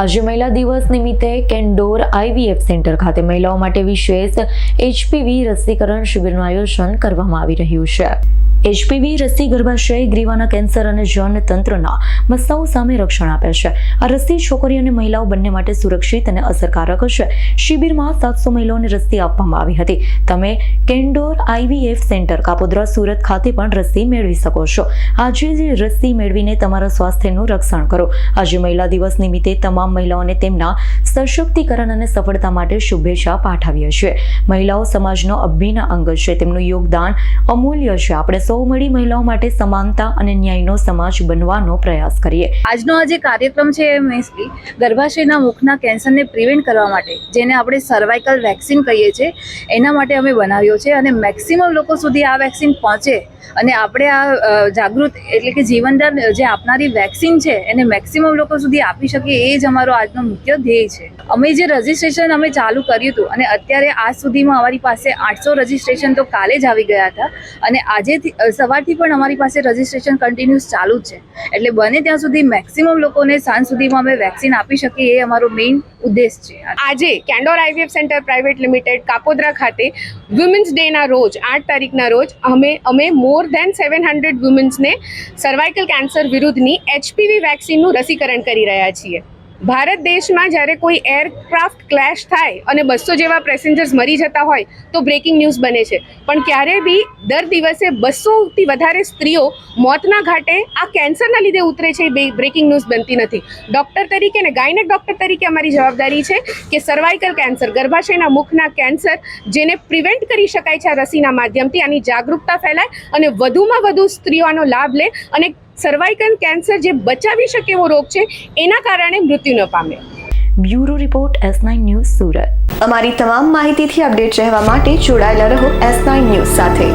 આજે મહિલા દિવસ નિમિત્તે કેન્ડોર આઈવીએફ સેન્ટર ખાતે મહિલાઓ માટે વિશેષ એચપીવી રસીકરણ શિબિરનું આયોજન કરવામાં આવી રહ્યું છે. એચપીવી રસી ગર્ભાશય ગ્રીવાના કેન્સર અને જનતંત્રના મસ્તાઓ સામે રક્ષણ આપે છે. આ રસી છોકરીઓ અને મહિલાઓ બંને માટે સુરક્ષિત અને અસરકારક છે. શિબિરમાં સાતસો મહિલાઓને રસી આપવામાં આવી હતી. તમે Candor IVF centre, Kapodra, Surat ખાતે પણ રસી મેળવી શકો છો. આજે જ રસી મેળવીને તમારા સ્વાસ્થ્યનું રક્ષણ કરો. આજે મહિલા દિવસ નિમિત્તે તમામ મહિલાઓને તેમના સશક્તિકરણ અને સફળતા માટે શુભેચ્છા પાઠવીએ છીએ. મહિલાઓ સમાજનો અભિન્ન અંગ છે. તેમનું યોગદાન અમૂલ્ય છે. આપણે સૌ મળી મહિલાઓ માટે સમાનતા અને ન્યાયનો સમાજ બનવાનો પ્રયાસ કરીએ. આજનો આ જે કાર્યક્રમ છે એ મેન્સલી ગર્ભાશયના મુખના કેન્સરને પ્રિવેન્ટ કરવા માટે, જેને આપણે સર્વાઇકલ વેક્સિન કહીએ છીએ, એના માટે અમે બનાવ્યો છે અને મેક્સિમમ લોકો સુધી આ વેક્સિન પહોંચે અને આપણે આ જાગૃત એટલે કે જીવનદાન જે આપનારી વેક્સિન છે, એને મેક્સિમમ લોકો સુધી આપી શકીએ, એ જ અમારો આજનો મુખ્ય ધ્યેય છે. અમે જે રજિસ્ટ્રેશન અમે ચાલુ કર્યું હતું, અને અત્યારે આજ સુધીમાં અમારી પાસે આઠસો રજીસ્ટ્રેશન તો કાલે જ આવી ગયા હતા, અને આજેથી સવારથી પણ અમારી પાસે રજિસ્ટ્રેશન કન્ટિન્યુઅસ ચાલુ જ છે. એટલે બને ત્યાં સુધી મેક્સિમમ લોકોને સાંજ સુધીમાં અમે વેક્સિન આપી શકીએ, એ અમારો મેઇન ઉદ્દેશ છે. આજે Candor IVF centre private limited Kapodra ખાતે વુમેન્સ ડેના રોજ, આઠ તારીખના રોજ, અમે અમે મોર દેન સેવન હંડ્રેડ વુમેન્સને સર્વાઇકલ કેન્સર વિરુદ્ધની એચપીવી વેક્સિનનું રસીકરણ કરી રહ્યા છીએ. ભારત દેશમાં જ્યારે કોઈ એરક્રાફ્ટ ક્લેશ થાય અને બસો જેવા પેસેન્જર્સ મરી જતા હોય તો બ્રેકિંગ ન્યૂઝ બને છે. પણ ક્યારે બી દર દિવસે બસોથી વધારે સ્ત્રીઓ મોતના ઘાટે આ કેન્સરના લીધે ઉતરે છે એ બ્રેકિંગ ન્યૂઝ બનતી નથી. ડૉક્ટર તરીકે ને ગાયનેક ડૉક્ટર તરીકે અમારી જવાબદારી છે કે સર્વાઇકલ કેન્સર, ગર્ભાશયના મુખના કેન્સર જેને પ્રિવેન્ટ કરી શકાય છે આ રસીના માધ્યમથી આની જાગૃતતા ફેલાય અને વધુમાં વધુ સ્ત્રીઓ આનો લાભ લે અને સર્વાઇકલ કેન્સર જે બચાવી શકે એવો રોગ છે એના કારણે મૃત્યુ ન પામે. Bureau report S nine news Surat. અમારી તમામ માહિતીથી અપડેટ રહેવા માટે જોડાયેલા રહો એસ નાઇન ન્યૂઝ સાથે.